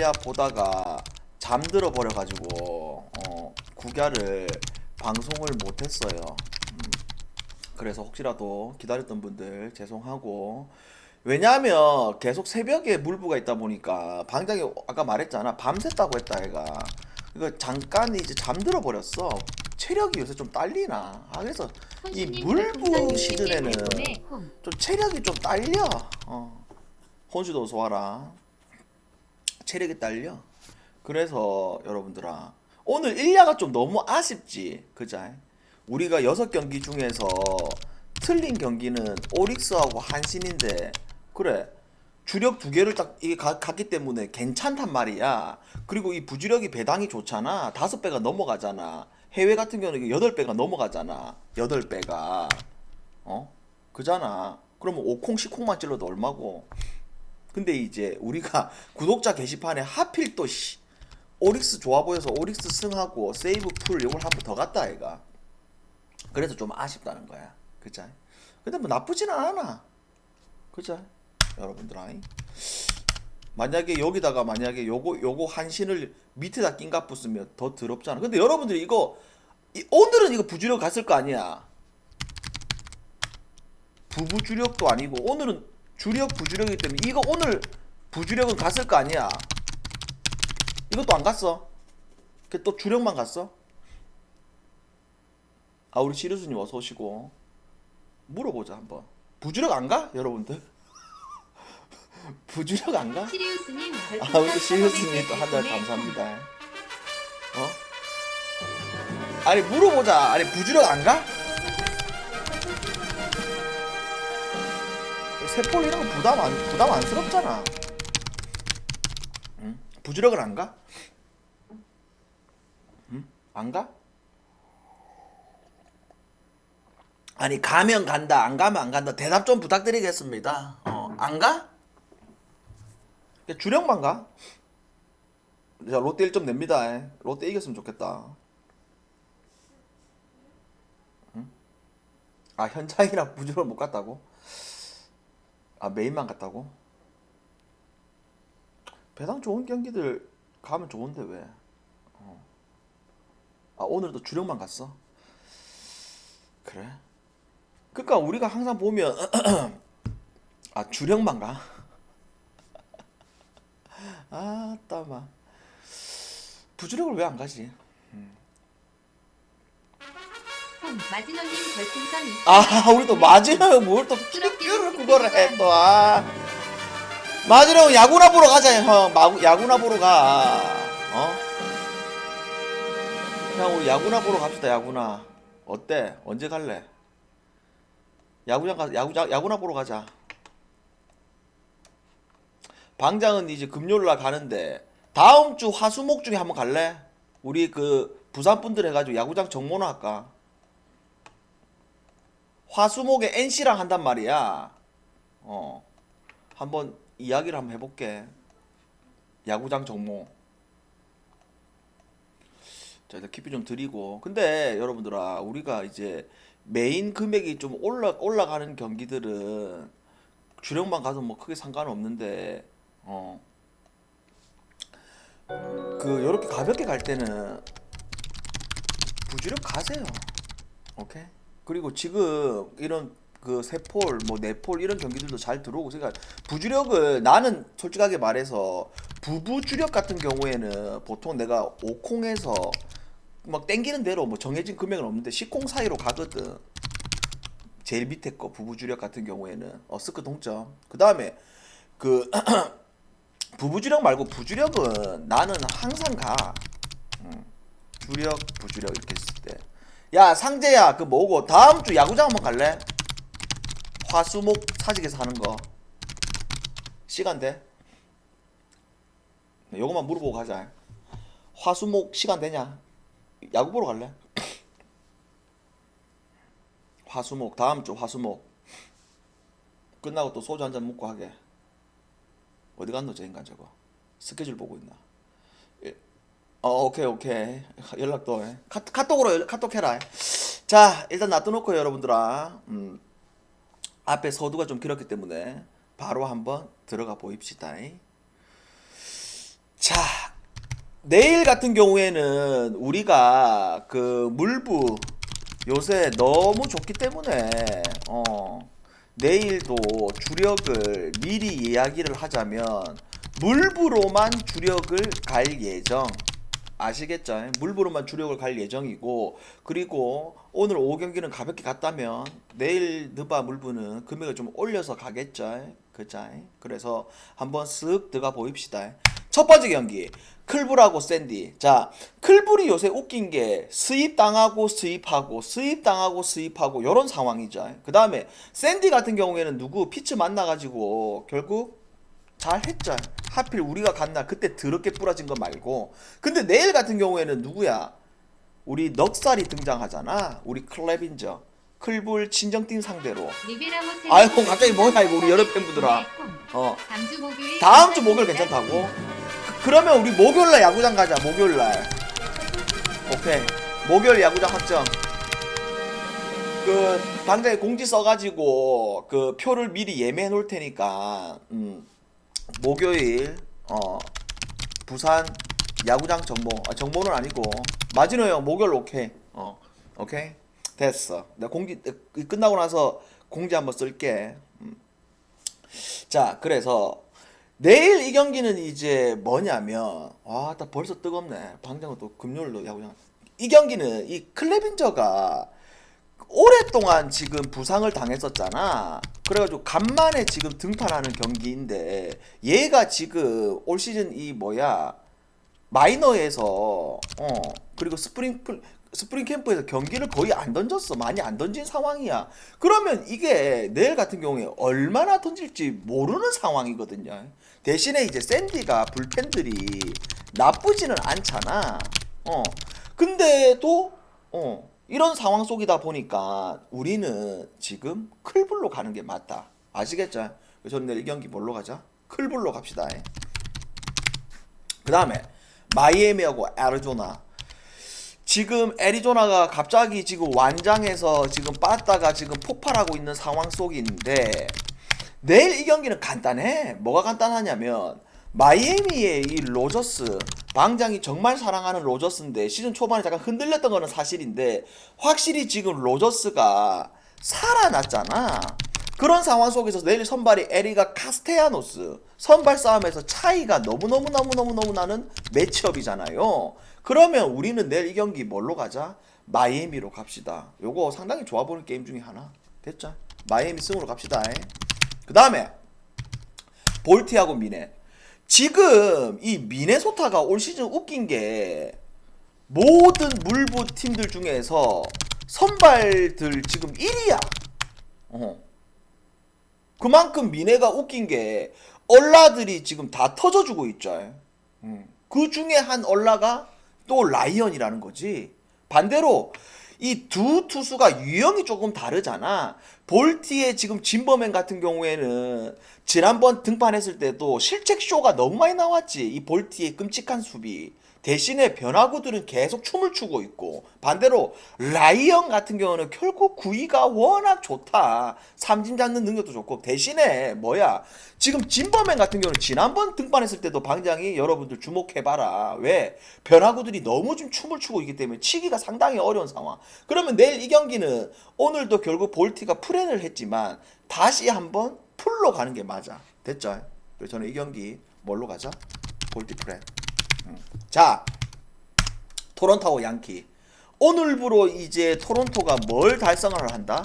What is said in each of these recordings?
일야 보다가 잠들어 버려 가지고 어, 국야를 방송을 못 했어요. 음, 그래서 혹시라도 기다렸던 분들 죄송하고. 왜냐하면 계속 새벽에 물부가 있다 보니까 방장이 아까 말했잖아. 밤샜다고 했다 애가. 이거 잠깐 이제 잠들어 버렸어. 체력이 요새 좀 딸리나? 아 그래서 이 물부 시즌에는 좀 체력이 좀 딸려. 어. 혼수도 와라 체력이 딸려 그래서 여러분들아 오늘 1야가 좀 너무 아쉽지 그자 우리가 여섯 경기 중에서 틀린 경기는 오릭스하고 한신인데 그래 주력 두 개를 딱 이게 가- 갔기 때문에 괜찮단 말이야. 그리고 이 부주력이 배당이 좋잖아. 다섯 배가 넘어가잖아. 해외 같은 경우는 여덟 배가 넘어가잖아. 여덟 배가 어 그잖아. 그러면 오콩 시콩만 찔러도 얼마고? 근데 이제 우리가 구독자 게시판에 하필 또 씨, 오릭스 좋아 보여서 오릭스 승하고 세이브 풀 이걸 한 번 더 갔다 애가. 그래서 좀 아쉽다는 거야. 그자? 근데 뭐 나쁘지는 않아. 그자? 여러분들 아이. 만약에 여기다가 만약에 요거 요거 한신을 밑에다 낀가 붙으면 더 더럽잖아. 근데 여러분들이 이거 이- 오늘은 이거 부주력 갔을 거 아니야. 부부 주력도 아니고 오늘은 주력 부주력이기 때문에 이거 오늘 부주력은 갔을 거 아니야. 이것도 안 갔어. 그또 주력만 갔어. 아 우리 시르수님 어서 오시고 물어보자 한번. 부주력 안 가? 여러분들? 부주력 안 가? 시리우스님 아 우리 시르수님 또 한 달 감사합니다. 어? 아니 물어보자. 아니 부주력 안 가? 세폴 이런 거 부담 안 부담 안스럽잖아. 응? 부주력을 안 가? 응? 안 가? 아니 가면 간다 안 가면 안 간다 대답 좀 부탁드리겠습니다. 어, 안 가? 주력만 가? 자 롯데 1점 냅니다. 롯데 이겼으면 좋겠다. 응? 아 현장이랑 부주를 못 갔다고? 아 메인만 갔다고? 배당 좋은 경기들 가면 좋은데 왜? 어. 아 오늘도 주력만 갔어? 그래? 그러니까 우리가 항상 보면 아 주력만 가? 아 따마 부주력을 왜 안 가지? 마지노님 별풍선 20. 아 우리 또 마지막에 뭘또 큐를 그거를 해또 아. 마지막 야구나 보러 가자 형. 마, 야구나 보러 가. 어? 형 우리 야구나 보러 갑시다 야구나. 어때? 언제 갈래? 야구장 가 야구장 야구나 보러 가자. 방장은 이제 금요일 날 가는데 다음 주 화수목 중에 한번 갈래? 우리 그 부산 분들 해가지고 야구장 정모나 할까 화수목에 NC랑 한단 말이야. 어. 한번 이야기를 한번 해볼게. 야구장 정모. 자, 일단 키피 좀 드리고. 근데 여러분들아, 우리가 이제 메인 금액이 좀 올라, 올라가는 경기들은 주력만 가도 뭐 크게 상관없는데, 어. 그, 요렇게 가볍게 갈 때는 부주력 가세요. 오케이? 그리고 지금 이런 그 세폴 뭐 네폴 이런 경기들도 잘 들어오고 그러니까 부주력을 나는 솔직하게 말해서 부부 주력 같은 경우에는 보통 내가 오콩에서 막 땡기는 대로 뭐 정해진 금액은 없는데 시콩 사이로 가거든. 제일 밑에 거 부부 주력 같은 경우에는. 어 스크 동점. 그 다음에 그 부부 주력 말고 부주력은 나는 항상 가. 음, 주력 부주력 이렇게 했을 때 야 상재야 그 뭐고 다음 주 야구장 한번 갈래? 화수목 사직에서 하는 거 시간 돼? 네, 요것만 물어보고 가자 화수목 시간 되냐? 야구 보러 갈래? 화수목 다음 주 화수목 끝나고 또 소주 한 잔 먹고 하게 어디 갔노 저 인간 저거 스케줄 보고 있나 어, 오케이, 오케이. 연락도 해. 카, 카톡으로 연- 카톡 해라. 자, 일단 놔둬놓고 여러분들아. 음, 앞에 서두가 좀 길었기 때문에 바로 한번 들어가 보입시다. 자, 내일 같은 경우에는 우리가 그 물부 요새 너무 좋기 때문에 어 내일도 주력을 미리 이야기를 하자면 물부로만 주력을 갈 예정 아시겠죠? 물부로만 주력을 갈 예정이고 그리고 오늘 오후 경기는 가볍게 갔다면 내일 느바 물부는 금액을 좀 올려서 가겠죠? 그죠? 그래서 한번 쓱 들어가 보입시다. 첫 번째 경기 클불하고 샌디. 자, 클불이 요새 웃긴 게 수입 당하고 수입하고 수입 당하고 수입하고 요런 상황이죠. 그 다음에 샌디 같은 경우에는 누구 피츠 만나가지고 결국 잘 했죠. 하필 우리가 간 날 그때 더럽게 부러진 거 말고. 근데 내일 같은 경우에는 누구야? 우리 넉살이 등장하잖아. 우리 클랩인저. 클불 친정팀 상대로. 아이고 갑자기 뭐야 이거 우리 여러 팬분들아. 어. 다음 주 목요일 다음 주 목요일 괜찮다고? 그- 그러면 우리 목요일날 야구장 가자. 목요일날. 오케이. 목요일 야구장 확정. 그 당장에 공지 써가지고 그 표를 미리 예매해 놓을 테니까 음, 목요일 어 부산 야구장 정보. 아, 정보는 아니고. 마지노 형 목요일 오케이. 어 오케이? 됐어. 내가 공지 이 끝나고 나서 공지 한번 쓸게. 음. 자 그래서 내일 이 경기는 이제 뭐냐면 와나 벌써 뜨겁네. 방장은 또 금요일로 야구장. 이 경기는 이 클레빈저가 오랫동안 지금 부상을 당했었잖아. 그래가지고 간만에 지금 등판하는 경기인데 얘가 지금 올 시즌 이 뭐야 마이너에서 어 그리고 스프링 플- 스프링 캠프에서 경기를 거의 안 던졌어. 많이 안 던진 상황이야. 그러면 이게 내일 같은 경우에 얼마나 던질지 모르는 상황이거든요. 대신에 이제 샌디가 불펜들이 나쁘지는 않잖아. 어. 근데도 어 이런 상황 속이다 보니까 우리는 지금 클불로 가는 게 맞다. 아시겠죠? 저는 내일 이 경기 뭘로 가자? 클불로 갑시다. 그 다음에 마이애미하고 애리조나. 지금 애리조나가 갑자기 지금 완장에서 지금 빠다가 지금 폭발하고 있는 상황 속인데 내일 이 경기는 간단해. 뭐가 간단하냐면 마이애미의 이 로저스 방장이 정말 사랑하는 로저스인데 시즌 초반에 잠깐 흔들렸던 거는 사실인데 확실히 지금 로저스가 살아났잖아. 그런 상황 속에서 내일 선발이 에리가 카스테야노스 선발 싸움에서 차이가 너무너무너무너무너무 나는 매치업이잖아요. 그러면 우리는 내일 이 경기 뭘로 가자? 마이애미로 갑시다. 요거 상당히 좋아 보이는 게임 중에 하나. 됐죠? 마이애미 승으로 갑시다. 그 다음에 볼티하고 미네. 지금 이 미네소타가 올 시즌 웃긴 게 모든 물부 팀들 중에서 선발들 지금 1위야. 어. 그만큼 미네가 웃긴 게 얼라들이 지금 다 터져주고 있죠. 음. 그 중에 한 얼라가 또 라이언이라는 거지. 반대로 이 두 투수가 유형이 조금 다르잖아. 볼티의 지금 진버맨 같은 경우에는 지난번 등판했을 때도 실책 쇼가 너무 많이 나왔지. 이 볼티의 끔찍한 수비. 대신에 변화구들은 계속 춤을 추고 있고 반대로 라이언 같은 경우는 결국 구위가 워낙 좋다. 삼진 잡는 능력도 좋고 대신에 뭐야? 지금 진버맨 같은 경우는 지난번 등판했을 때도 방장이 여러분들 주목해봐라. 왜? 변화구들이 너무 좀 춤을 추고 있기 때문에 치기가 상당히 어려운 상황. 그러면 내일 이 경기는 오늘도 결국 볼티가 프렌을 했지만 다시 한번 풀로 가는 게 맞아. 됐죠? 그래서 저는 이 경기 뭘로 가자 볼티 프렌 자, 토론토와 양키. 오늘부로 이제 토론토가 뭘 달성을 한다?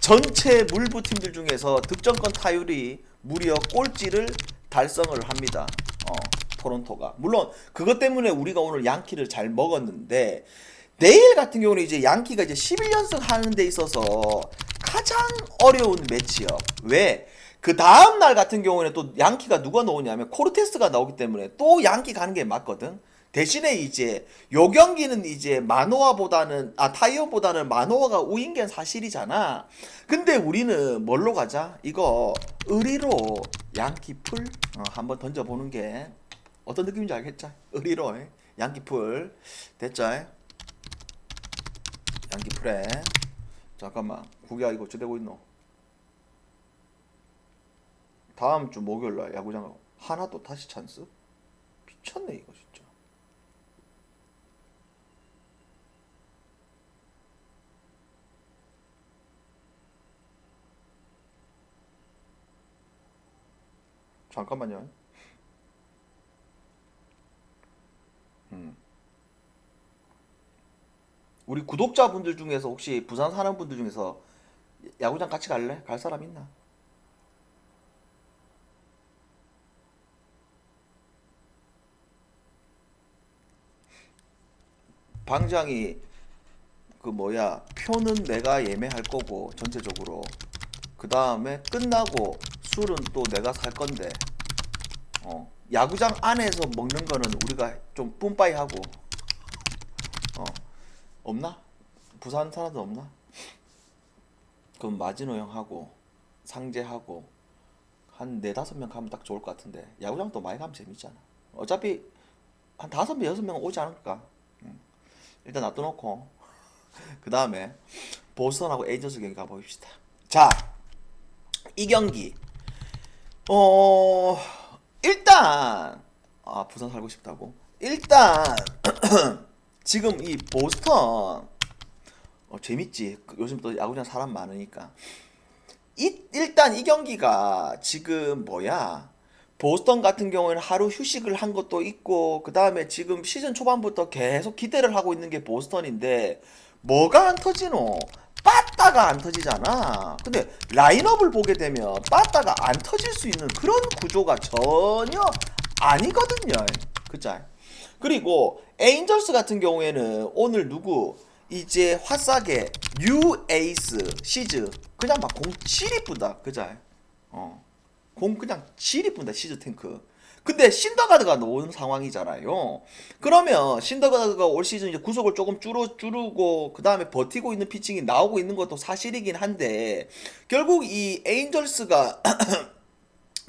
전체 물부 팀들 중에서 득점권 타율이 무려 꼴찌를 달성을 합니다. 어, 토론토가. 물론 그것 때문에 우리가 오늘 양키를 잘 먹었는데 내일 같은 경우는 이제 양키가 이제 11연승 하는 데 있어서 가장 어려운 매치업. 왜? 그 다음 날 같은 경우에는 또 양키가 누가 나오냐면 코르테스가 나오기 때문에 또 양키 가는 게 맞거든. 대신에 이제 요 경기는 이제 마노아보다는 아 타이어보다는 마노아가 우인 게 사실이잖아. 근데 우리는 뭘로 가자? 이거 의리로 양키 풀 어, 한번 던져 보는 게 어떤 느낌인지 알겠죠? 의리로 예? 양키 풀 됐죠? 양키 풀에 잠깐만 구기야 이거 어쩌 되고 있노? 다음 주 목요일 날 야구장 가고 하나 또 다시 찬스? 미쳤네 이거 진짜. 잠깐만요. 음. 우리 구독자분들 중에서 혹시 부산 사는 분들 중에서 야구장 같이 갈래? 갈 사람 있나? 방장이 그 뭐야 표는 내가 예매할 거고 전체적으로. 그 다음에 끝나고 술은 또 내가 살 건데. 어 야구장 안에서 먹는 거는 우리가 좀 뿜빠이 하고. 어 없나? 부산 사람들 없나? 그럼 마진호 형하고 상재하고 한 네다섯 명 가면 딱 좋을 것 같은데. 야구장 또 많이 가면 재밌잖아? 어차피 한 다섯 명 여섯 명 오지 않을까? 응. 일단 놔둬놓고. 그 다음에 보스턴하고 에이전스 경기 가봅시다. 자 이 경기. 어 일단 아 부산 살고 싶다고? 일단 지금 이 보스턴 어, 재밌지? 그 요즘 또 야구장 사람 많으니까. 이, 일단 이 경기가 지금 뭐야 보스턴 같은 경우에는 하루 휴식을 한 것도 있고 그 다음에 지금 시즌 초반부터 계속 기대를 하고 있는 게 보스턴인데 뭐가 안 터지노? 빠따가 안 터지잖아. 근데 라인업을 보게 되면 빠따가 안 터질 수 있는 그런 구조가 전혀 아니거든요. 그죠? 그리고 에인절스 같은 경우에는 오늘 누구 이제 화싸게 뉴 에이스 시즈 그냥 막 공 칠이 뿌다 그죠? 어. 공 그냥 칠이 뿐다 시즈 탱크. 근데 신더가드가 나오는 상황이잖아요. 그러면 신더가드가 올 시즌 이제 구속을 조금 줄어 줄이고 그 다음에 버티고 있는 피칭이 나오고 있는 것도 사실이긴 한데 결국 이 에인절스가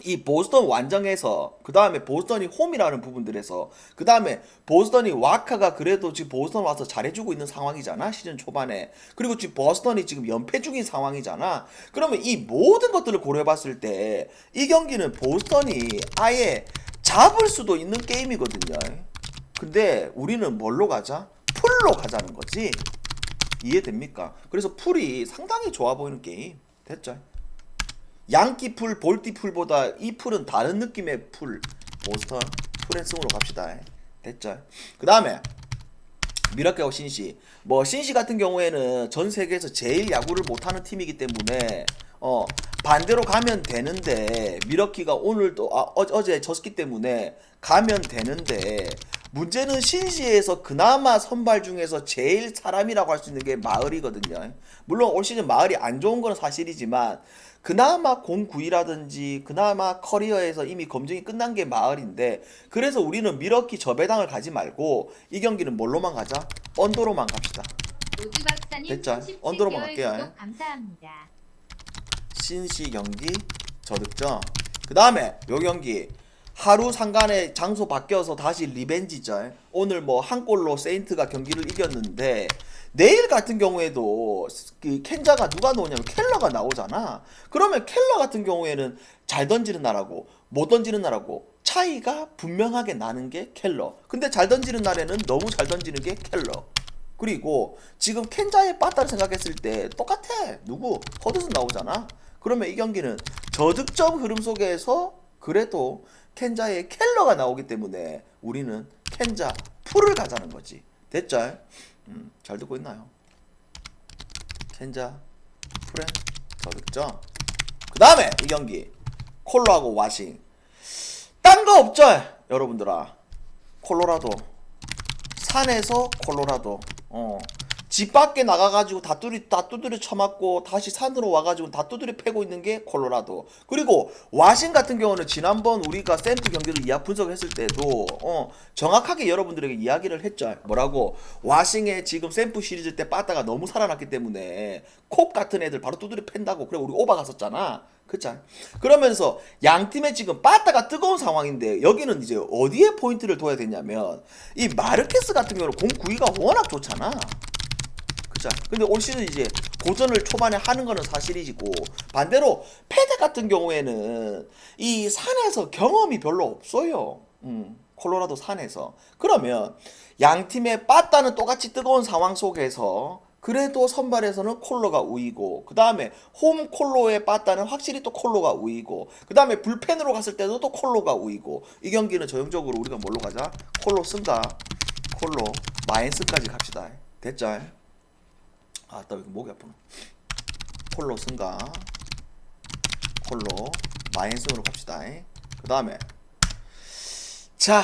이 보스턴 완정에서 그 다음에 보스턴이 홈이라는 부분들에서 그 다음에 보스턴이 와카가 그래도 지금 보스턴 와서 잘해주고 있는 상황이잖아 시즌 초반에 그리고 지금 보스턴이 지금 연패 중인 상황이잖아 그러면 이 모든 것들을 고려해봤을 때 이 경기는 보스턴이 아예 잡을 수도 있는 게임이거든요 근데 우리는 뭘로 가자? 풀로 가자는 거지 이해됩니까? 그래서 풀이 상당히 좋아 보이는 게임 됐죠? 양키 풀, 볼티 풀보다 이 풀은 다른 느낌의 풀. 보스턴 풀앤승으로 갑시다. 됐죠? 그 다음에 미라클하고 신시. 뭐 신시 같은 경우에는 전 세계에서 제일 야구를 못하는 팀이기 때문에 어 반대로 가면 되는데 미러키가 오늘도 아, 어, 어제 졌기 때문에 가면 되는데 문제는 신시에서 그나마 선발 중에서 제일 사람이라고 할 수 있는 게 마을이거든요. 물론 올 시즌 마을이 안 좋은 건 사실이지만 그나마 공구이라든지 그나마 커리어에서 이미 검증이 끝난 게 마을인데 그래서 우리는 미러키 저배당을 가지 말고 이 경기는 뭘로만 가자? 언더로만 갑시다. 됐죠? 37개월 언더로만 갈게요. 감사합니다. 신시 경기 저득점. 그 다음에 요 경기 하루 상간에 장소 바뀌어서 다시 리벤지죠. 오늘 뭐 한 골로 세인트가 경기를 이겼는데 내일 같은 경우에도 그 켄자가 누가 나오냐면 켈러가 나오잖아. 그러면 켈러 같은 경우에는 잘 던지는 나라고 못 던지는 나라고 차이가 분명하게 나는 게 켈러. 근데 잘 던지는 날에는 너무 잘 던지는 게 켈러. 그리고 지금 켄자의 빠따를 생각했을 때 똑같아. 누구? 허드슨 나오잖아. 그러면 이 경기는 저득점 흐름 속에서 그래도 켄자의 켈러가 나오기 때문에 우리는 켄자 풀을 가자는 거지. 됐죠? 음, 잘 듣고 있나요? 켄자 풀에 저득점. 그 다음에 이 경기 콜로하고 와싱. 딴 거 없죠? 여러분들아. 콜로라도. 산에서 콜로라도. 어. 집 밖에 나가가지고 다 뚜리 다 두드려 쳐맞고 다시 산으로 와가지고 다 두드려 패고 있는 게 콜로라도. 그리고 와싱 같은 경우는 지난번 우리가 샘프 경기를 이야 분석했을 때도 어 정확하게 여러분들에게 이야기를 했죠. 뭐라고? 와싱의 지금 샘프 시리즈 때 빠따가 너무 살아났기 때문에 콕 같은 애들 바로 두드려 팬다고 그래. 우리 오바 갔었잖아. 그쵸? 그러면서 양 팀의 지금 빠따가 뜨거운 상황인데 여기는 이제 어디에 포인트를 둬야 되냐면 이 마르케스 같은 경우는 공 구위가 워낙 좋잖아 그죠? 근데 올 시즌 이제 고전을 초반에 하는 거는 사실이고 반대로 패드 같은 경우에는 이 산에서 경험이 별로 없어요. 음. 콜로라도 산에서. 그러면 양 팀의 빠따는 똑같이 뜨거운 상황 속에서 그래도 선발에서는 콜로가 우위고 그 다음에 홈 콜로의 빠따는 확실히 또 콜로가 우위고 그 다음에 불펜으로 갔을 때도 또 콜로가 우위고 이 경기는 전형적으로 우리가 뭘로 가자? 콜로 쓴다. 콜로 마인스까지 갑시다. 됐죠? 아, 나왜 목이 아프나? 콜로 쓴가? 콜로 마인스으로 갑시다. 그 다음에 자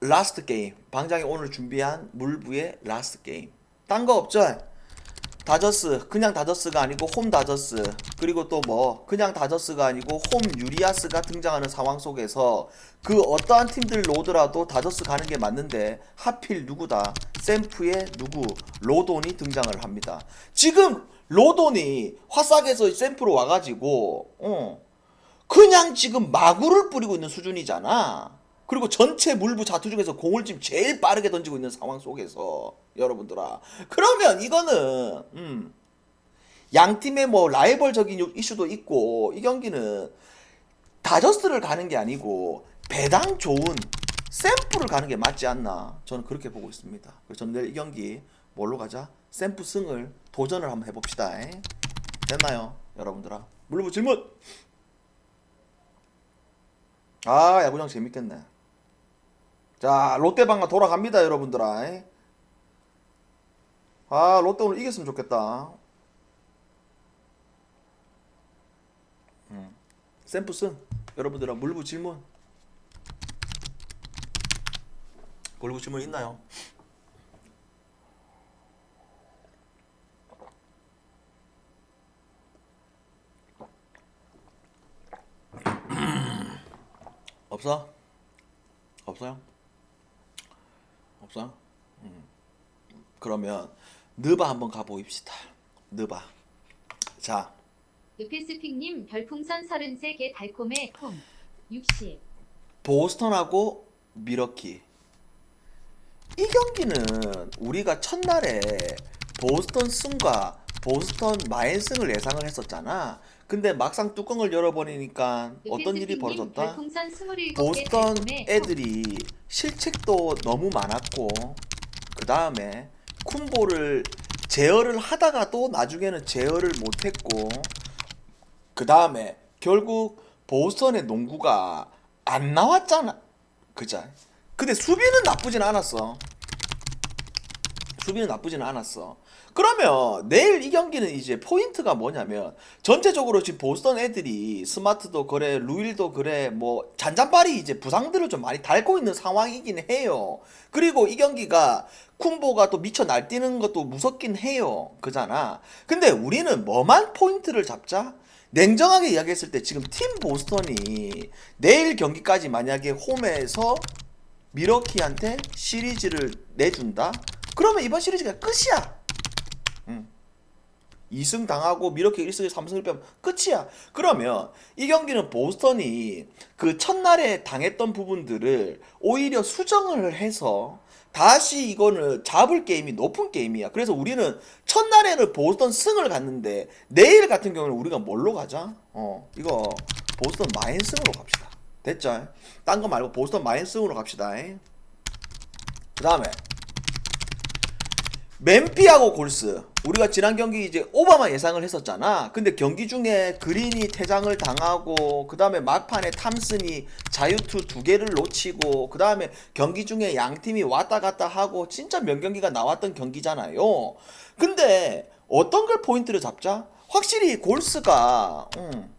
라스트 게임 방장이 오늘 준비한 물부의 라스트 게임 딴 거 없죠? 다저스 그냥 다저스가 아니고 홈 다저스 그리고 또 뭐 그냥 다저스가 아니고 홈 유리아스가 등장하는 상황 속에서 그 어떠한 팀들로 오더라도 다저스 가는 게 맞는데 하필 누구다? 샘프의 누구? 로돈이 등장을 합니다. 지금 로돈이 화싹에서 샘프로 와가지고 어 그냥 지금 마구를 뿌리고 있는 수준이잖아. 그리고 전체 물부 자투 중에서 공을 지금 제일 빠르게 던지고 있는 상황 속에서 여러분들아. 그러면 이거는 음, 양 팀의 뭐 라이벌적인 이슈도 있고 이 경기는 다저스를 가는 게 아니고 배당 좋은 샘플을 가는 게 맞지 않나 저는 그렇게 보고 있습니다. 그래서 저는 내일 이 경기 뭘로 가자? 샘플 승을 도전을 한번 해봅시다. 에? 됐나요, 여러분들아? 물부 질문. 아 야구장 재밌겠네 자 롯데방가 돌아갑니다 여러분들아 아 롯데 오늘 이겼으면 좋겠다 음. 샘프슨 여러분들아 물부 질문 물부 질문 있나요? 없어? 없어요? 없어요? 음. 그러면 느바 한번 가보입시다. 느바. 자, 으페스픽님 별풍선 33개 달콤해 콩 60. 보스턴하고 미러키. 이 경기는 우리가 첫날에 보스턴 승과 보스턴 마인승을 예상을 했었잖아. 근데 막상 뚜껑을 열어버리니까 어떤 일이 벌어졌다? 별풍선 27개 보스턴 콩. 애들이 실책도 너무 많았고 그 다음에 쿤보를 제어를 하다가도 나중에는 제어를 못했고 그 다음에 결국 보스턴의 농구가 안 나왔잖아 그자 근데 수비는 나쁘진 않았어 수비는 나쁘지는 않았어. 그러면 내일 이 경기는 이제 포인트가 뭐냐면 전체적으로 지금 보스턴 애들이 스마트도 그래, 루일도 그래, 뭐 잔잔바리 이제 부상들을 좀 많이 달고 있는 상황이긴 해요. 그리고 이 경기가 쿤보가 또 미쳐 날뛰는 것도 무섭긴 해요. 그잖아. 근데 우리는 뭐만 포인트를 잡자? 냉정하게 이야기했을 때 지금 팀 보스턴이 내일 경기까지 만약에 홈에서 미러키한테 시리즈를 내준다? 그러면 이번 시리즈가 끝이야. 음. 2승 당하고 미러키 1승에 3승을 빼면 끝이야. 그러면 이 경기는 보스턴이 그 첫날에 당했던 부분들을 오히려 수정을 해서 다시 이거는 잡을 게임이 높은 게임이야. 그래서 우리는 첫날에는 보스턴 승을 갔는데 내일 같은 경우는 우리가 뭘로 가자? 어, 이거 보스턴 마인승으로 갑시다. 됐죠? 딴 거 말고 보스턴 마인승으로 갑시다. 그 다음에 맨피하고 골스 우리가 지난 경기 이제 오바마 예상을 했었잖아 근데 경기 중에 그린이 퇴장을 당하고 그 다음에 막판에 탐슨이 자유투 두 개를 놓치고 그 다음에 경기 중에 양 팀이 왔다 갔다 하고 진짜 명경기가 나왔던 경기잖아요 근데 어떤 걸 포인트를 잡자? 확실히 골스가 음,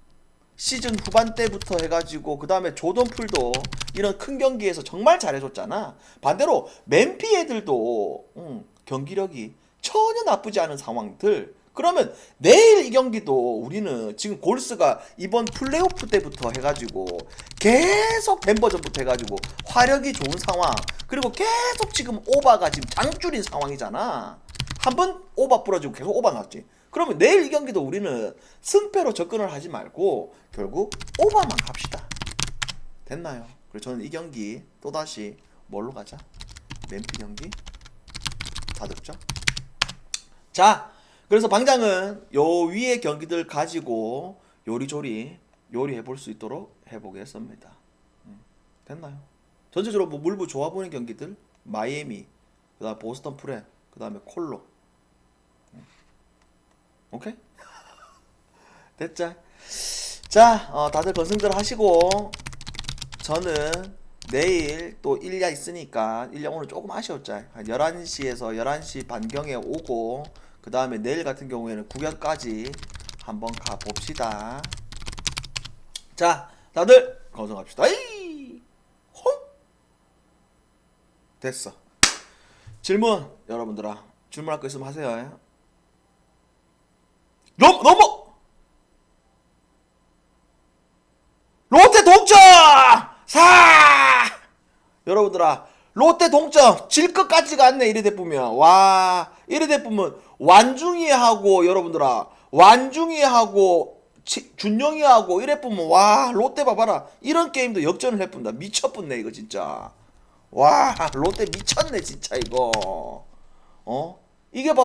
시즌 후반 때부터 해가지고 그 다음에 조던 풀도 이런 큰 경기에서 정말 잘해줬잖아. 반대로 맨피 애들도 음, 경기력이 전혀 나쁘지 않은 상황들. 그러면 내일 이 경기도 우리는 지금 골스가 이번 플레이오프 때부터 해가지고 계속 덴버전부터 해가지고 화력이 좋은 상황 그리고 계속 지금 오바가 지금 장줄인 상황이잖아. 한 번 오바 부러지고 계속 오바 났지. 그러면 내일 이 경기도 우리는 승패로 접근을 하지 말고 결국 오바만 갑시다. 됐나요? 그래서 저는 이 경기 또다시 뭘로 가자? 맨피 경기? 다 들었죠? 자, 그래서 방장은 요 위에 경기들 가지고 요리조리 요리해 볼 수 있도록 해보겠습니다. 음, 됐나요? 전체적으로 뭐 물부 좋아 보이는 경기들 마이애미 그다음 보스턴 프레 그다음에 콜로 오케이 됐자 자 어, 다들 건승들 하시고 저는 내일 또 일야 있으니까 일야 오늘 조금 아쉬웠죠. 한 11시에서 11시 반경에 오고 그 다음에 내일 같은 경우에는 구경까지 한번 가봅시다. 자 다들 홈 됐어. 질문 여러분들아 질문할 거 있으면 하세요. 넘 넘어 롯데 동점 사 여러분들아 롯데 동점 질 것 같지가 않네 이래 대쁘면 와 이래 대쁘면 완중이하고 여러분들아 완중이하고 치- 준영이하고 이래 보면 와 롯데 봐봐라. 이런 게임도 역전을 해뿐다. 미쳤뿐네 이거 진짜. 와 롯데 미쳤네 진짜 이거. 어? 이게 봐